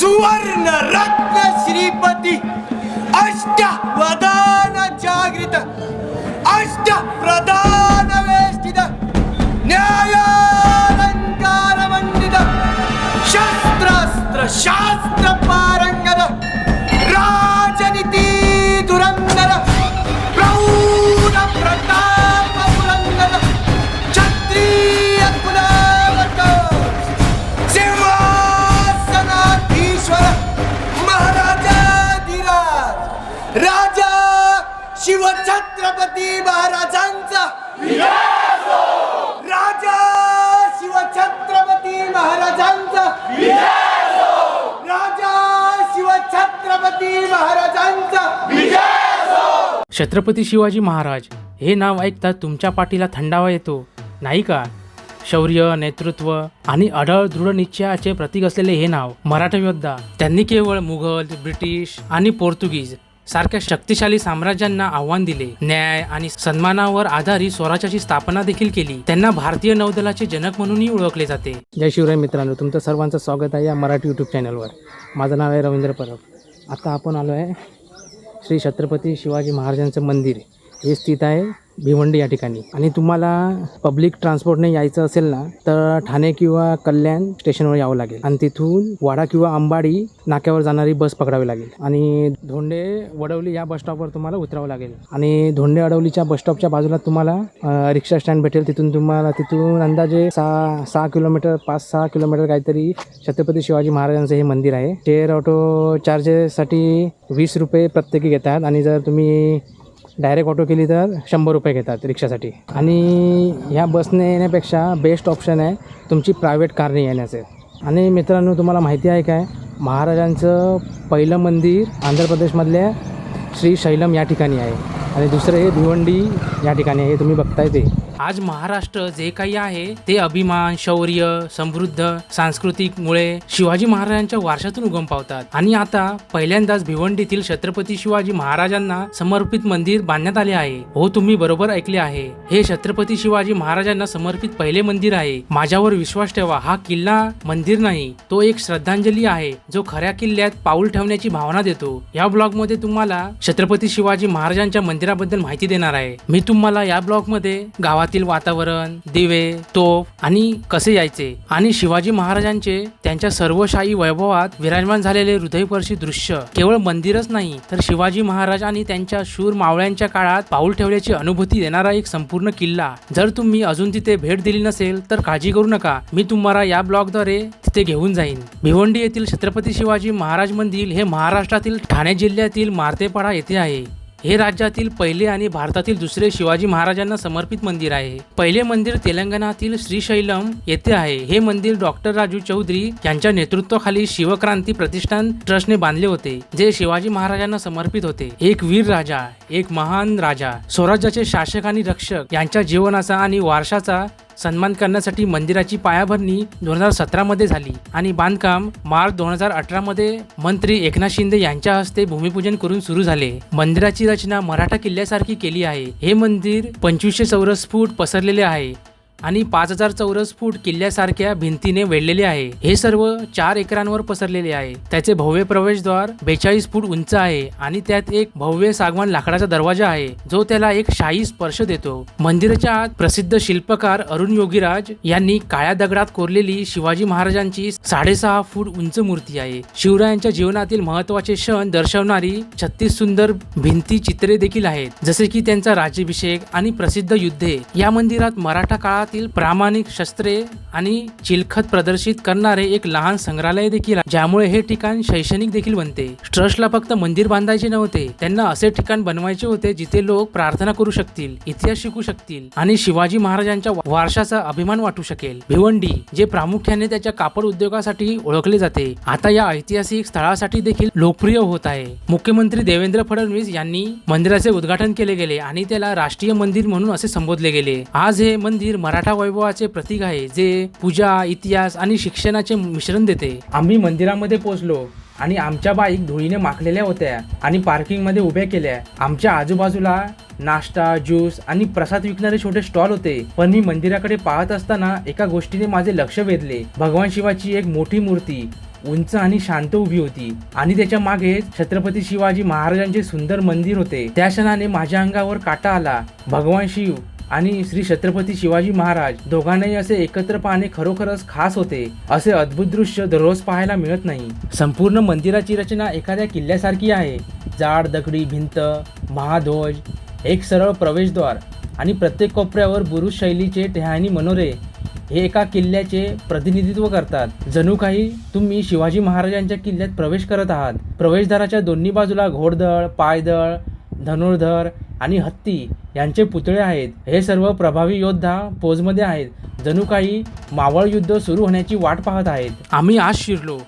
ಸುವರ್ಣ ರತ್ನ ಶ್ರೀಪತಿ. ಅಷ್ಟ ಪ್ರಧಾನ ಜಾಗೃತ. ಅಷ್ಟ ಪ್ರಧಾನ ವೇಷ್ಟಿದ ನ್ಯಾಯಾಲಂಕಾರ ಮಂಡಿದ ಶಸ್ತ್ರಾಸ್ತ್ರ ಶಾಸ್ತ್ರ छत्रपती महाराजांचा. राजा शिवछत्रपती महाराजांचा. राजा शिवछत्रपती महाराजांचा. छत्रपती शिवाजी महाराज हे नाव ऐकता तुमच्या पाठीला थंडावा येतो. नाही का? शौर्य नेतृत्व आणि अढळ दृढ निश्चयाचे प्रतीक असलेले हे नाव मराठा योद्धा. त्यांनी केवळ मुघल ब्रिटिश आणि पोर्तुगीज सारख्या शक्तिशाली साम्राज्यांना आव्हान दिले. न्याय आणि सन्मानावर आधारित स्वराज्याची स्थापना देखील केली. त्यांना भारतीय नौदलाचे जनक म्हणूनही ओळखले जाते. जय शिवराय मित्रांनो तुमचं सर्वांचं स्वागत आहे या मराठी यूट्यूब चॅनलवर माझं नाव आहे रवींद्र परब. आता आपण आलो आहे श्री छत्रपती शिवाजी महाराजांचं मंदिर. हे स्थित आहे भिवंडी या ठिकाणी. आणि तुम्हाला पब्लिक ट्रान्सपोर्टने यायचं असेल ना तर ठाणे किंवा कल्याण स्टेशनवर यावं लागेल. आणि तिथून वाडा किंवा अंबाडी नाक्यावर जाणारी बस पकडावी लागेल. आणि धोंडे वडवली या बस स्टॉपवर तुम्हाला उतरावं लागेल. आणि धोंडे अडवलीच्या बस स्टॉपच्या बाजूला तुम्हाला रिक्षा स्टँड भेटेल. तिथून तुम्हाला तिथून अंदाजे सहा सहा किलोमीटर पाच सहा किलोमीटर काहीतरी छत्रपती शिवाजी महाराजांचं हे मंदिर आहे. शेअर ऑटो चार्जेससाठी वीस रुपये प्रत्येकी घेतात. आणि जर तुम्ही डायरेक्ट ऑटो केली तर शंभर रुपये घेतात रिक्षासाठी. आणि ह्या बसने येण्यापेक्षा बेस्ट ऑप्शन आहे तुमची प्रायव्हेट कारने येण्याचे. आणि मित्रांनो तुम्हाला माहिती आहे काय? महाराजांचं पहिलं मंदिर आंध्र प्रदेशमधल्या श्री शैलम या ठिकाणी आहे. आणि दुसरं हे भिवंडी या ठिकाणी आहे. हे तुम्ही बघताय ते. आज महाराष्ट्र जे काही आहे ते अभिमान शौर्य समृद्ध सांस्कृतिक मुळे शिवाजी महाराजांच्या वारशातून उगम पावतात. आणि आता पहिल्यांदाच भिवंडीतील छत्रपती शिवाजी महाराजांना समर्पित मंदिर बांधण्यात आले आहे. हो तुम्ही बरोबर ऐकले आहे. हे छत्रपती शिवाजी महाराजांना समर्पित पहिले मंदिर आहे. माझ्यावर विश्वास ठेवा हा किल्ला मंदिर नाही तो एक श्रद्धांजली आहे जो खऱ्या किल्ल्यात पाऊल ठेवण्याची भावना देतो. या ब्लॉगमध्ये तुम्हाला छत्रपती शिवाजी महाराजांच्या मंदिराबद्दल माहिती देणार आहे. मी तुम्हाला या ब्लॉगमध्ये गावातील वातावरण दिवे तोफ आणि कसे यायचे? आणि शिवाजी महाराजांचे त्यांच्या सर्वशाही वैभवात विराजमान झालेले हृदयपर्शी दृश्य केवळ मंदिरच नाही तर शिवाजी महाराज आणि त्यांच्या शूर मावळ्यांच्या काळात पाऊल ठेवल्याची अनुभूती देणारा एक संपूर्ण किल्ला. जर तुम्ही अजून तिथे भेट दिली नसेल तर काळजी करू नका. मी तुम्हाला या ब्लॉगद्वारे तिथे घेऊन जाईन. भिवंडी येथील छत्रपती शिवाजी महाराज मंदिर हे महाराष्ट्रातील ठाणे जिल्ह्यातील मारतेपाडा येथे आहे. हे राज्यातील पहिले आणि भारतातील दुसरे शिवाजी महाराजांना समर्पित मंदिर आहे. पहिले मंदिर तेलंगणातील श्रीशैलम येथे आहे. हे मंदिर डॉक्टर राजू चौधरी यांच्या नेतृत्वाखाली शिवक्रांती प्रतिष्ठान ट्रस्टने बांधले होते जे शिवाजी महाराजांना समर्पित होते. एक वीर राजा एक महान राजा. स्वराज्याचे शासक आणि रक्षक यांच्या जीवनाचा आणि वारशाचा सन्मान करण्यासाठी मंदिराची पायाभरणी दोन हजार सतरा मध्ये झाली आणि बांधकाम मार्च दोन हजार अठरा मध्ये मंत्री एकनाथ शिंदे यांच्या हस्ते भूमिपूजन करून सुरू झाले. मंदिराची रचना मराठा किल्ल्यासारखी केली आहे. हे मंदिर पंचवीसशे चौरस फूट पसरलेले आहे. आणि पाच हजार चौरस फूट किल्ल्यासारख्या भिंतीने वेढलेले आहे. हे सर्व चार एकरांवर पसरलेले आहे. त्याचे भव्य प्रवेशद्वार बेचाळीस फूट उंच आहे आणि त्यात एक भव्य सागवान लाकडाचा दरवाजा आहे जो त्याला एक शाही स्पर्श देतो. मंदिराच्या आत प्रसिद्ध शिल्पकार अरुण योगीराज यांनी काळ्या दगडात कोरलेली शिवाजी महाराजांची साडेसहा फूट उंच मूर्ती आहे. शिवरायांच्या जीवनातील महत्त्वाचे क्षण दर्शवणारी छत्तीस सुंदर भिंती चित्रे देखील आहेत जसे की त्यांचा राज्याभिषेक आणि प्रसिद्ध युद्धे. या मंदिरात मराठा काळातील प्रामाणिक शस्त्रे आणि चिलखत प्रदर्शित करणारे एक लहान संग्रहालय देखील ज्यामुळे हे ठिकाण शैक्षणिक देखील बनते. ट्रस्टला फक्त मंदिर बांधायचे नव्हते त्यांना असे ठिकाण बनवायचे होते जिथे लोक प्रार्थना करू शकतील इतिहास शिकू शकतील आणि शिवाजी महाराजांच्या वारशाचा अभिमान वाटू शकेल. भिवंडी जे प्रामुख्याने त्याच्या कापड उद्योगासाठी ओळखले जाते आता या ऐतिहासिक स्थळासाठी देखील लोकप्रिय होत आहे. मुख्यमंत्री देवेंद्र फडणवीस यांनी मंदिराचे उद्घाटन केले गेले आणि त्याला राष्ट्रीय मंदिर म्हणून असे संबोधले गेले. आज हे मंदिर मरा मराठा वैभवाचे प्रतीक आहे जे पूजा इतिहास आणि शिक्षणाचे मिश्रण देते. आम्ही मंदिरामध्ये पोहोचलो आणि आमच्या बाईक धुळीने माखलेल्या होत्या आणि पार्किंगमध्ये उभ्या केल्या. आमच्या आजूबाजूला नाश्ता ज्यूस आणि प्रसाद विकणारे छोटे स्टॉल होते. पण मी मंदिराकडे पाहत असताना एका गोष्टीने माझे लक्ष वेधले. भगवान शिवाची एक मोठी मूर्ती उंच आणि शांत उभी होती आणि त्याच्यामागे छत्रपती शिवाजी महाराजांचे सुंदर मंदिर होते. त्या क्षणाने माझ्या अंगावर काटा आला. भगवान शिव आणि श्री छत्रपती शिवाजी महाराज दोघांनाही असे एकत्र पाहणे खरोखरच खास होते असे अद्भुत दृश्य दररोज पाहायला मिळत नाही. संपूर्ण मंदिराची रचना एखाद्या किल्ल्यासारखी आहे. जाड दगडी भिंत महाध्वज एक सरळ प्रवेशद्वार आणि प्रत्येक कोपऱ्यावर बुरुज शैलीचे टेहानी मनोरे हे एका किल्ल्याचे प्रतिनिधित्व करतात. जणू काही तुम्ही शिवाजी महाराजांच्या किल्ल्यात प्रवेश करत आहात. प्रवेशद्वाराच्या दोन्ही बाजूला घोडदळ पायदळ धनुर्धर आणि हत्ती यांचे पुतळे आहेत. हे सर्व प्रभावी योद्धा पोजमध्ये आहेत. जणू काही मावळ युद्ध सुरू होण्याची वाट पाहत आहेत. आम्ही आज शिरलो.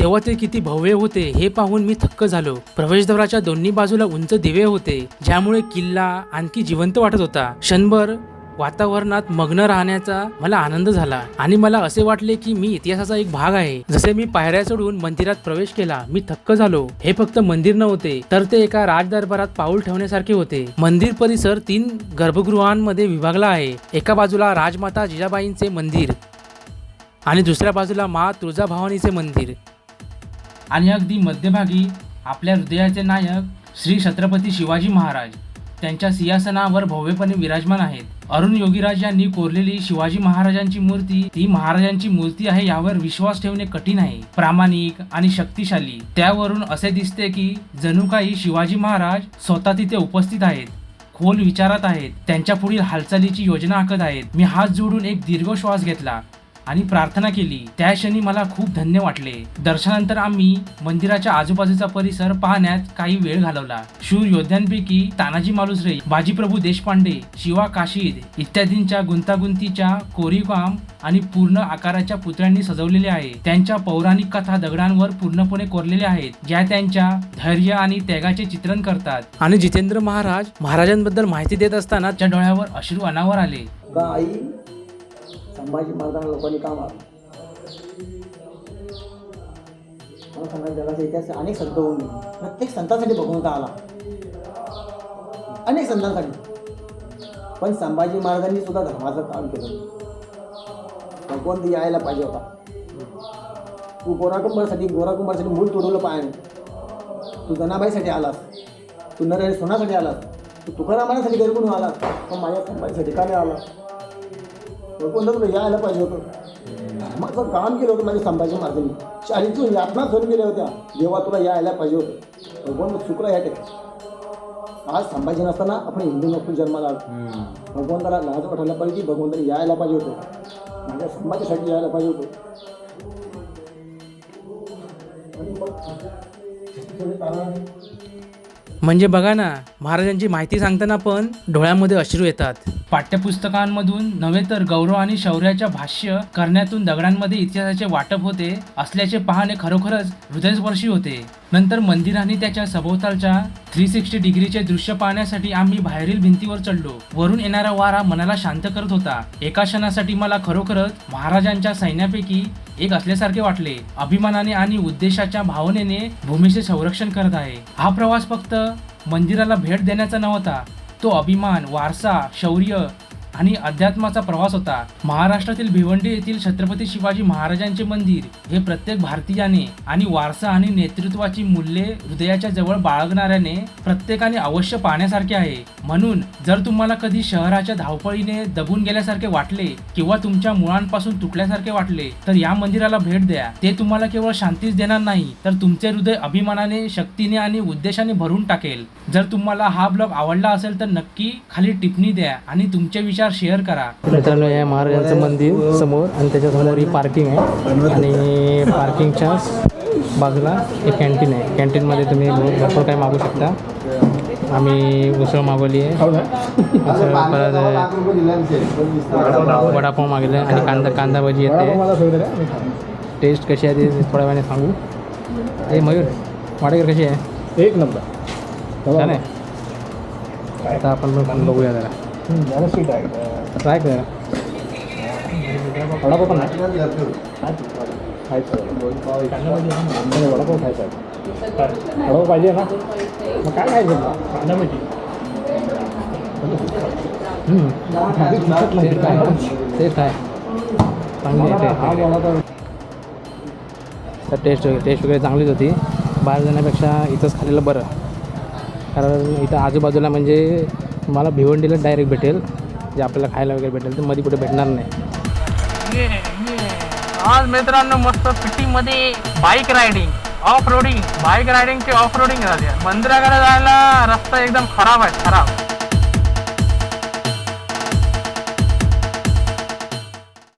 तेव्हा ते किती भव्य होते हे पाहून मी थक्क झालो. प्रवेशद्वाराच्या दोन्ही बाजूला उंच दिवे होते ज्यामुळे किल्ला आणखी जिवंत वाटत होता. क्षणभर वातावरणात मग्न राहण्याचा मला आनंद झाला आणि मला असे वाटले की मी इतिहासाचा एक भाग आहे. जसे मी पायऱ्या चढून मंदिरात प्रवेश केला मी थक्क झालो. हे फक्त मंदिर नव्हते तर ते एका राजदरबारात पाऊल ठेवण्यासारखे होते. मंदिर परिसर तीन गर्भगृहांमध्ये विभागला आहे. एका बाजूला राजमाता जिजाबाईंचे मंदिर आणि दुसऱ्या बाजूला मा तुळजाभवानीचे मंदिर. आणि अगदी मध्यभागी आपल्या हृदयाचे नायक श्री छत्रपती शिवाजी महाराज. त्यांच्या सिंहासनावर भव्यपणे विराजमान आहेत. अरुण योगीराज यांनी कोरलेली शिवाजी महाराजांची मूर्ती ती महाराजांची मूर्ती आहे यावर विश्वास ठेवणे कठीण आहे. प्रामाणिक आणि शक्तिशाली. त्यावरून असे दिसते की जणू काही शिवाजी महाराज स्वतः तिथे उपस्थित आहेत खोल विचारात आहेत त्यांच्या पुढील हालचालीची योजना आखत आहेत. मी हात जोडून एक दीर्घ श्वास घेतला. आणि प्रार्थना केली. त्या क्षणी मला खूप धन्य वाटले. दर्शनानंतर आम्ही मंदिराच्या आजूबाजूचा परिसर पाहण्यात काही वेळ घालवला. शूर योद्ध्यांपैकी तानाजी मालुसरे बाजीप्रभू देशपांडे शिवा काशीद इत्यादींच्या गुंतागुंतीच्या कोरीवकाम आणि पूर्ण आकाराच्या पुतळ्यांनी सजवलेले आहे. त्यांच्या पौराणिक कथा दगडांवर पूर्णपणे कोरलेल्या आहेत ज्या त्यांच्या धैर्य आणि त्यागाचे चित्रण करतात. आणि जितेंद्र महाराज महाराजांबद्दल माहिती देत असताना त्या डोळ्यावर अश्रू अनावर आले. संभाजी महाराजांना लोकांनी का मारलं? मला सांगा जगाचा इतिहास अनेक संत होऊन प्रत्येक संतांसाठी भगवंत आला? अनेक संतांसाठी. पण संभाजी महाराजांनी सुद्धा धर्माचं काम केलं. भगवंत यायला पाहिजे होता. तू गोराकुंभारसाठी गोराकुंभारसाठी मूळ तोडवलं पायाने तू जनाबाईसाठी आलास. तू नर सोनासाठी आलास. तू तुकारामासाठी गरबून आलास. पण माझ्या संभाजीसाठी का नाही आला कोणतं तुला यायला पाहिजे होतं. धर्माचं काम केलं होतं माझ्या संभाजी महाराजांनी. चाळीतून यातना सण गेल्या होत्या. जेव्हा तुला यायला पाहिजे होतं. भगवंत चुकला या ठिकाणी. आज संभाजी नसताना आपण हिंदू नसतो जन्माला भगवंताला लाज वाटायला पाहिजे की भगवंताला यायला पाहिजे होतं. माझ्या संभाजीसाठी यायला पाहिजे होतं. आणि मग म्हणजे बघा ना महाराजांची माहिती सांगताना पण डोळ्यामध्ये अश्रू येतात. पाठ्यपुस्तकांमधून नव्हे तर गौरव आणि शौर्याच्या भाष्य करण्यातून दगडांमध्ये इतिहासाचे वाटप होते असल्याचे पाहणे खरोखरच हृदयस्पर्शी होते. नंतर मंदिराने त्याच्या सभोवतालच्या थ्री सिक्स्टी डिग्रीचे दृश्य पाहण्यासाठी आम्ही बाहेरील भिंतीवर चढलो. वरून येणारा वारा मनाला शांत करत होता. एका क्षणासाठी मला खरोखरच महाराजांच्या सैन्यापैकी एक असल्यासारखे वाटले. अभिमानाने आणि उद्देशाच्या भावनेने भूमीचे संरक्षण करत आहे. हा प्रवास फक्त मंदिराला भेट देण्याचा नव्हता. तो अभिमान वारसा शौर्य आणि अध्यात्माचा प्रवास होता. महाराष्ट्रातील भिवंडी येथील छत्रपती शिवाजी महाराजांचे मंदिर हे प्रत्येक भारतीयाने आणि वारसा आणि नेतृत्वाची मूल्ये हृदयाच्या जवळ बाळगणाऱ्याने प्रत्येकाने अवश्य पाहण्यासारखे आहे. म्हणून जर तुम्हाला कधी शहराच्या धावपळीने दबून गेल्यासारखे वाटले किंवा तुमच्या मुळांपासून तुटल्यासारखे वाटले तर या मंदिराला भेट द्या. ते तुम्हाला केवळ शांतीच देणार नाही तर तुमचे हृदय अभिमानाने शक्तीने आणि उद्देशाने भरून टाकेल. जर तुम्हाला हा ब्लॉग आवडला असेल तर नक्की खाली टिप्पणी द्या आणि तुमचे विचार शेअर करा. मित्रांनो हे महाराजांचं मंदिर समोर आणि त्याच्यासमोर ही पार्किंग आहे. आणि पार्किंगच्या बाजूला एक कॅन्टीन आहे. कॅन्टीनमध्ये तुम्ही भरपूर काही मागू शकता. आम्ही उसळ मागवली आहे. उसळ परत वडापाव मागवला आणि कांदा कांदा भजी येते. टेस्ट कशी आहे ते थोड्या वेळाने सांगू. हे मयूर वाडेकर कशी आहे? एक नंबर. छान आहे. आता आपण पण बघूया जरा. आहे. ट्राय करा. वडापाव पण खायचं. वडापाव खायचा वडापाव पाहिजे ना? मग काय खायचं टेस्ट आहे. चांगली आहे taste आहे. वडापाव तर टेस्ट वगैरे टेस्ट वगैरे चांगलीच होती. बाहेर जाण्यापेक्षा इथंच खाल्लेलं बरं. कारण इथं आजूबाजूला म्हणजे तुम्हाला भिवंडीला डायरेक्ट भेटेल. जे आपल्याला खायला वगैरे भेटेल ते मध्ये कुठे भेटणार नाही. आज मित्रांनो मस्त सिटीमध्ये bike riding off roading bike रायडिंगची off roading झाली. आहे मंदिराकडे जायला रस्ता एकदम खराब आहे खराब.